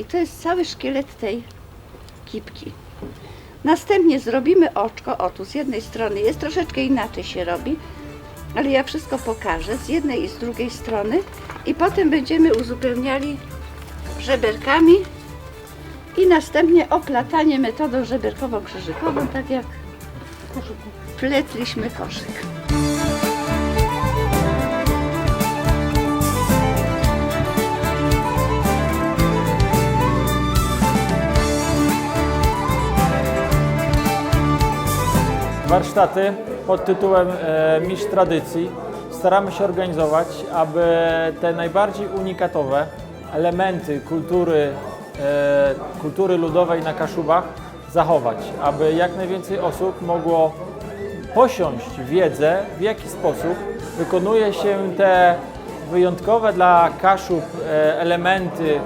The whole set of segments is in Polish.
I to jest cały szkielet tej kipki. Następnie zrobimy oczko. O, tu z jednej strony jest troszeczkę inaczej się robi, ale ja wszystko pokażę z jednej i z drugiej strony. I potem będziemy uzupełniali żeberkami i następnie oplatanie metodą żeberkowo-krzyżykową, tak jak pletliśmy koszyk. Warsztaty pod tytułem e, Mistrz Tradycji. Staramy się organizować, aby te najbardziej unikatowe elementy kultury, e, kultury ludowej na Kaszubach zachować, aby jak najwięcej osób mogło posiąść wiedzę, w jaki sposób wykonuje się te wyjątkowe dla Kaszub e, elementy,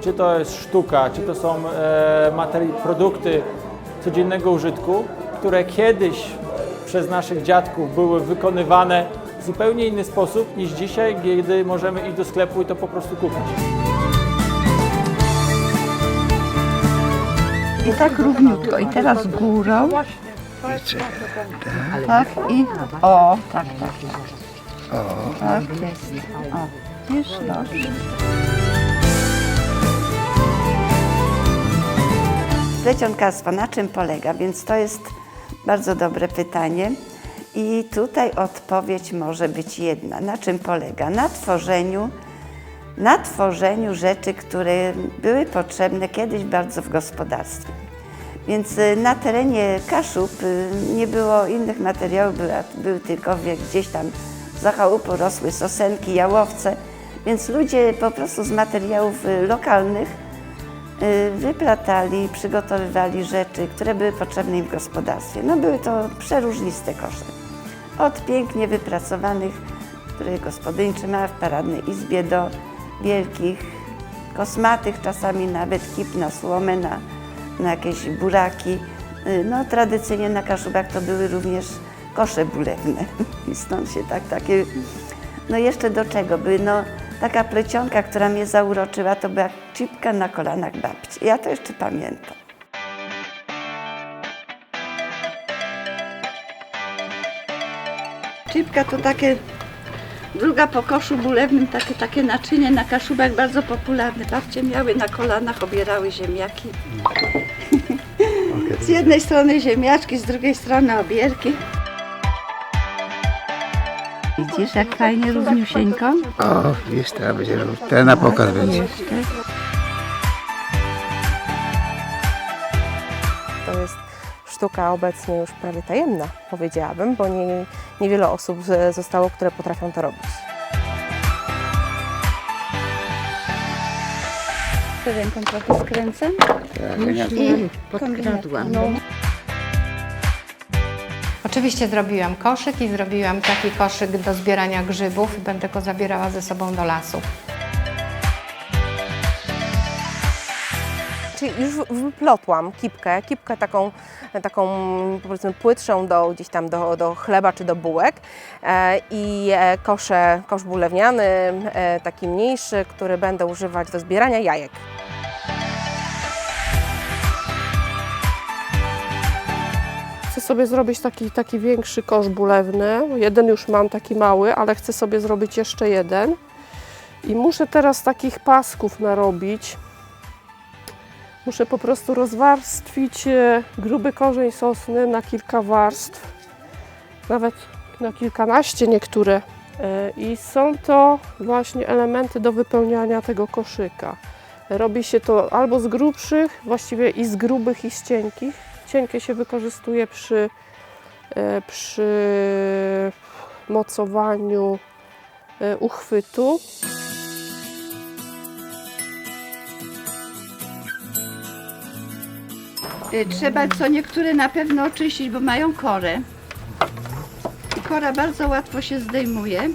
czy to jest sztuka, czy to są produkty codziennego użytku, które kiedyś przez naszych dziadków były wykonywane w zupełnie inny sposób niż dzisiaj, kiedy możemy iść do sklepu i to po prostu kupić. I tak równiutko. I teraz górą. Tak i o, tak, tak, tak. O. Tak jest. O, wiesz, dobrze. Plecionkarstwo na czym polega? Więc to jest bardzo dobre pytanie. I tutaj odpowiedź może być jedna. Na czym polega? Na tworzeniu na tworzeniu rzeczy, które były potrzebne kiedyś bardzo w gospodarstwie. Więc y, na terenie Kaszub y, nie było innych materiałów, były tylko gdzieś tam za chałupą rosły sosenki, jałowce, więc ludzie po prostu z materiałów y, lokalnych wyplatali, przygotowywali rzeczy, które były potrzebne im w gospodarstwie. No były to przeróżniste kosze. Od pięknie wypracowanych, które gospodyni trzymała w paradnej izbie, do wielkich, kosmatych, czasami nawet kip na słomę, na, na jakieś buraki. Y, No tradycyjnie na Kaszubach to były również kosze bulewne. I stąd się tak takie... No jeszcze do czego? By no, taka plecionka, która mnie zauroczyła, to była czipka na kolanach babci. Ja to jeszcze pamiętam. Czipka to takie, druga po koszu bulewnym, takie, takie naczynie na kaszubach bardzo popularne. Babcie miały na kolanach, obierały ziemniaki. Z jednej strony ziemniaczki, z drugiej strony obierki. Widzisz, jak fajnie równiusieńko? O, jest teraz będzie robił. Teraz na pokaz będzie. Jeszcze. To jest sztuka obecnie już prawie tajemna, powiedziałabym, bo nie, niewiele osób zostało, które potrafią to robić. Ręką trochę skręcę. I podkradłam. Oczywiście zrobiłam koszyk i zrobiłam taki koszyk do zbierania grzybów i będę go zabierała ze sobą do lasu. Czyli już wyplotłam kipkę, kipkę taką, taką powiedzmy płytszą do, gdzieś tam do, do chleba czy do bułek e, i e, kosze, kosz bulewniany, e, taki mniejszy, który będę używać do zbierania jajek. Sobie zrobić taki, taki większy kosz bulewny. Jeden już mam taki mały, ale chcę sobie zrobić jeszcze jeden. I muszę teraz takich pasków narobić. Muszę po prostu rozwarstwić e, gruby korzeń sosny na kilka warstw, nawet na kilkanaście niektóre. E, I są to właśnie elementy do wypełniania tego koszyka. Robi się to albo z grubszych, właściwie i z grubych, i z cienkich. Cienkie się wykorzystuje przy, e, przy mocowaniu e, uchwytu. Y, Trzeba co niektóre na pewno oczyścić, bo mają korę. I kora bardzo łatwo się zdejmuje.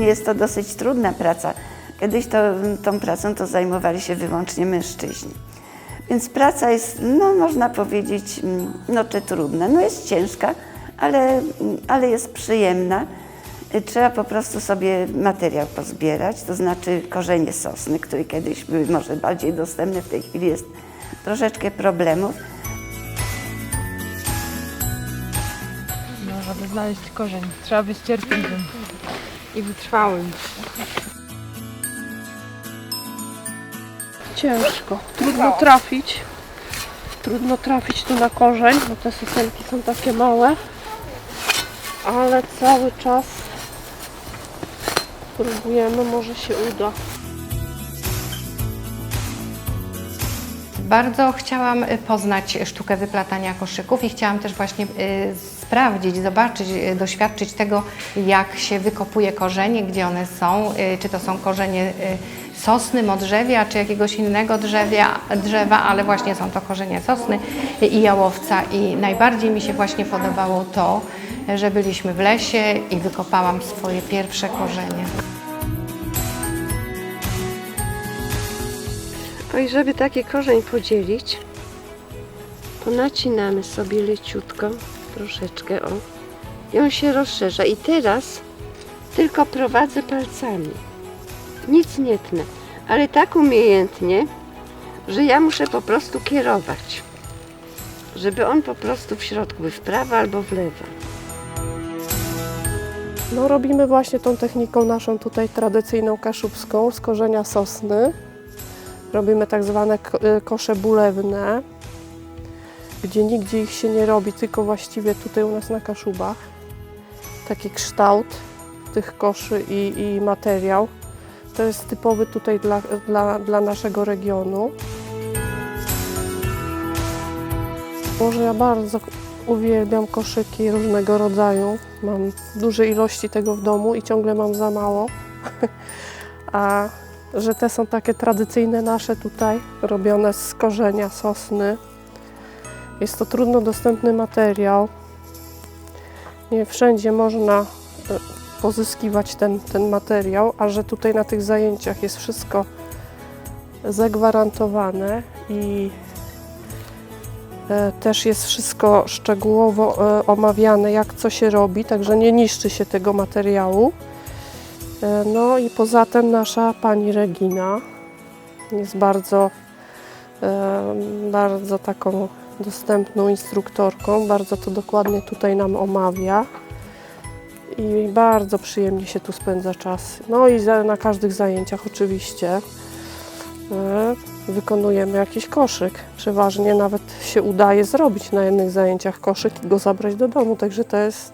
Jest to dosyć trudna praca. Kiedyś to, tą pracą to zajmowali się wyłącznie mężczyźni. Więc praca jest, no można powiedzieć, mm, no czy trudna. No jest ciężka, ale, ale jest przyjemna. y, trzeba po prostu sobie materiał pozbierać, to znaczy korzenie sosny, które kiedyś były może bardziej dostępne, w tej chwili jest troszeczkę problemów. No, żeby znaleźć korzeń, trzeba być cierpliwym i wytrwałym. Ciężko, trudno trafić. Trudno trafić tu na korzeń, bo te sosenki są takie małe. Ale cały czas próbujemy, może się uda. Bardzo chciałam y, poznać sztukę wyplatania koszyków i chciałam też właśnie y, sprawdzić, zobaczyć, y, doświadczyć tego, jak się wykopuje korzenie, gdzie one są, y, czy to są korzenie y, sosny, modrzewia, czy jakiegoś innego drzewia, drzewa, ale właśnie są to korzenie sosny i jałowca i najbardziej mi się właśnie podobało to, że byliśmy w lesie i wykopałam swoje pierwsze korzenie. No i żeby taki korzeń podzielić, to nacinamy sobie leciutko, troszeczkę, o. I on się rozszerza. I teraz tylko prowadzę palcami. Nic nie tnę, ale tak umiejętnie, że ja muszę po prostu kierować. Żeby on po prostu w środku był w prawo albo w lewo. No robimy właśnie tą techniką naszą tutaj tradycyjną kaszubską z korzenia sosny. Robimy tak zwane y, kosze bulewne, gdzie nigdzie ich się nie robi, tylko właściwie tutaj u nas na Kaszubach. Taki kształt tych koszy i, i materiał. To jest typowy tutaj dla, dla, dla naszego regionu. Może ja bardzo uwielbiam koszyki różnego rodzaju. Mam duże ilości tego w domu i ciągle mam za mało. A że te są takie tradycyjne nasze tutaj, robione z korzenia sosny. Jest to trudno dostępny materiał. Nie wszędzie można e, pozyskiwać ten, ten materiał, a że tutaj na tych zajęciach jest wszystko zagwarantowane i e, też jest wszystko szczegółowo e, omawiane, jak co się robi, także nie niszczy się tego materiału. No i poza tym nasza pani Regina jest bardzo, bardzo taką dostępną instruktorką, bardzo to dokładnie tutaj nam omawia i bardzo przyjemnie się tu spędza czas. No i za, na każdych zajęciach oczywiście e, wykonujemy jakiś koszyk. Przeważnie nawet się udaje zrobić na jednych zajęciach koszyk i go zabrać do domu, także to jest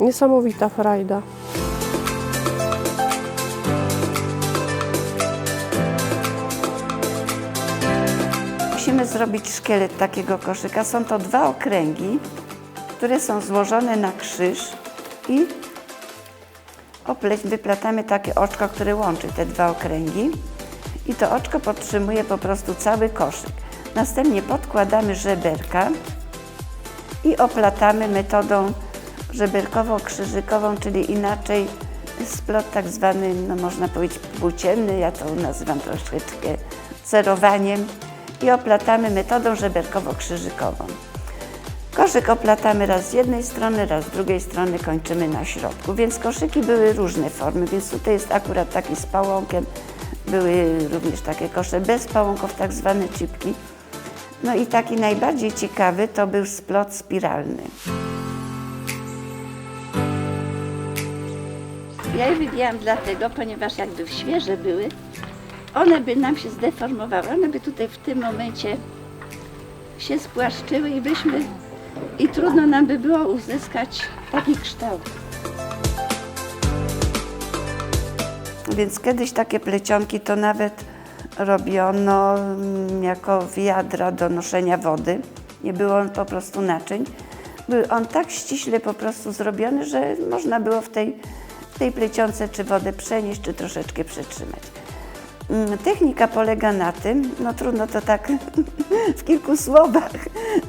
niesamowita frajda. Zrobić szkielet takiego koszyka. Są to dwa okręgi, które są złożone na krzyż i opleć, wyplatamy takie oczko, które łączy te dwa okręgi i to oczko podtrzymuje po prostu cały koszyk. Następnie podkładamy żeberka i oplatamy metodą żeberkowo-krzyżykową, czyli inaczej splot tak zwany, no można powiedzieć płócienny, ja to nazywam troszeczkę cerowaniem i oplatamy metodą żeberkowo-krzyżykową. Koszyk oplatamy raz z jednej strony, raz z drugiej strony, kończymy na środku, więc koszyki były różne formy, więc tutaj jest akurat taki z pałąkiem, były również takie kosze bez pałąków, tak zwane cipki. No i taki najbardziej ciekawy to był splot spiralny. Ja je wywijałam dlatego, ponieważ jakby świeże były, one by nam się zdeformowały, one by tutaj w tym momencie się spłaszczyły i byśmy, i trudno nam by było uzyskać taki kształt. Więc kiedyś takie plecionki to nawet robiono mm, jako wiadra do noszenia wody. Nie było on po prostu naczyń. Był on tak ściśle po prostu zrobiony, że można było w tej, w tej plecionce czy wodę przenieść, czy troszeczkę przetrzymać. Mm, Technika polega na tym, no trudno to tak w kilku słowach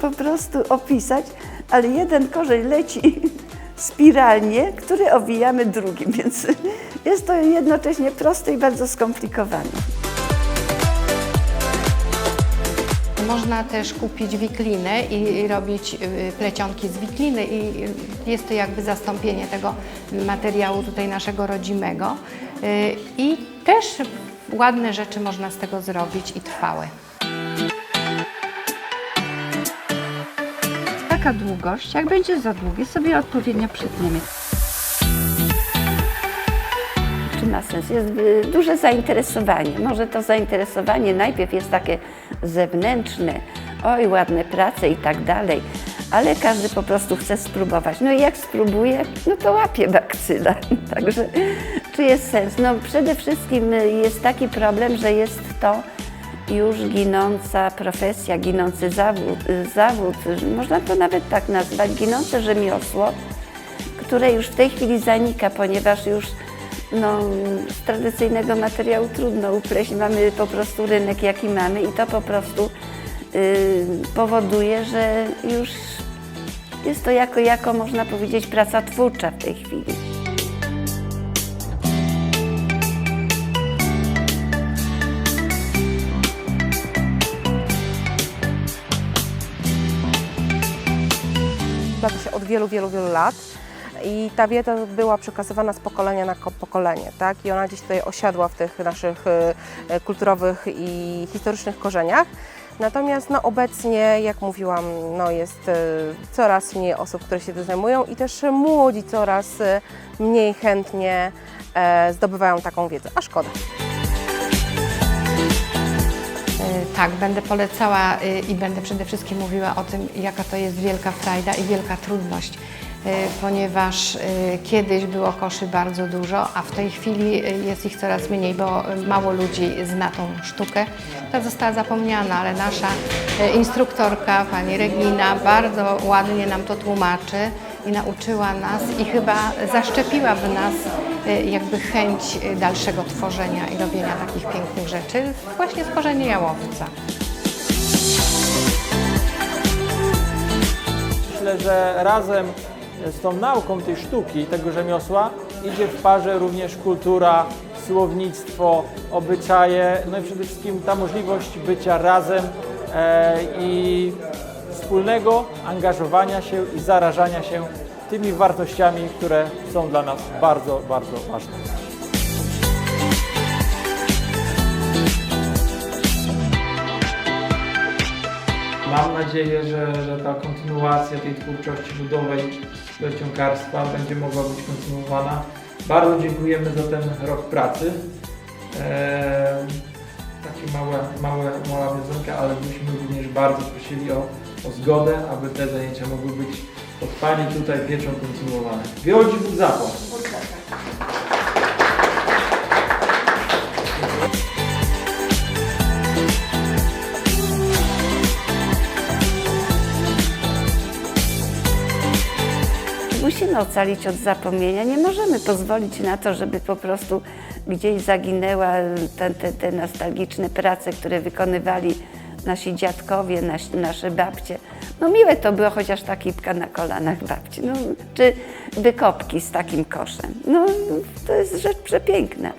po prostu opisać, ale jeden korzeń leci spiralnie, który owijamy drugim, więc jest to jednocześnie proste i bardzo skomplikowane. Można też kupić wiklinę i robić y, plecionki z wikliny i y, jest to jakby zastąpienie tego materiału tutaj naszego rodzimego. Y, I też ładne rzeczy można z tego zrobić i trwałe. Taka długość, jak będzie za długie, sobie odpowiednio przytniemy. Czy ma sens? Jest y, duże zainteresowanie. Może to zainteresowanie najpierw jest takie zewnętrzne, oj, ładne prace i tak dalej, ale każdy po prostu chce spróbować. No i jak spróbuje, no to łapie bakcyla. Także czy jest sens? No przede wszystkim y, jest taki problem, że jest to już ginąca profesja, ginący zawód, y, zawód, można to nawet tak nazwać, ginące rzemiosło, które już w tej chwili zanika, ponieważ już no, z tradycyjnego materiału trudno upleść. Mamy po prostu rynek, jaki mamy i to po prostu y, powoduje, że już jest to jako, jako, można powiedzieć, praca twórcza w tej chwili. Bada się od wielu, wielu, wielu lat. I ta wiedza była przekazywana z pokolenia na ko- pokolenie, tak? I ona gdzieś tutaj osiadła w tych naszych e, e, kulturowych i historycznych korzeniach. Natomiast no, obecnie, jak mówiłam, no, jest e, coraz mniej osób, które się tym zajmują i też młodzi coraz mniej chętnie e, zdobywają taką wiedzę, a szkoda. Tak, będę polecała y, i będę przede wszystkim mówiła o tym, jaka to jest wielka frajda i wielka trudność, y, ponieważ y, kiedyś było koszy bardzo dużo, a w tej chwili jest ich coraz mniej, bo mało ludzi zna tą sztukę. Ta została zapomniana, ale nasza instruktorka, pani Regina, bardzo ładnie nam to tłumaczy i nauczyła nas i chyba zaszczepiła w nas jakby chęć y, dalszego tworzenia i robienia takich pięknych rzeczy, właśnie stworzenie jałowca. Myślę, że razem z tą nauką tej sztuki, tego rzemiosła, idzie w parze również kultura, słownictwo, obyczaje, no i przede wszystkim ta możliwość bycia razem e, i wspólnego angażowania się i zarażania się tymi wartościami, które są dla nas bardzo, bardzo ważne. Mam nadzieję, że, że ta kontynuacja tej twórczości ludowej plecionkarstwa będzie mogła być kontynuowana. Bardzo dziękujemy za ten rok pracy. Eee, takie małe, małe, mała wiązanka, ale byśmy również bardzo prosili o, o zgodę, aby te zajęcia mogły być od Pani tutaj pieczą kontynuowane. Wychodzi Bóg zapłać. Musimy ocalić od zapomnienia. Nie możemy pozwolić na to, żeby po prostu gdzieś zaginęła te, te, te nostalgiczne prace, które wykonywali nasi dziadkowie, nasze babcie. No miłe to było chociaż ta kipka na kolanach babci, no, czy wykopki z takim koszem. No to jest rzecz przepiękna.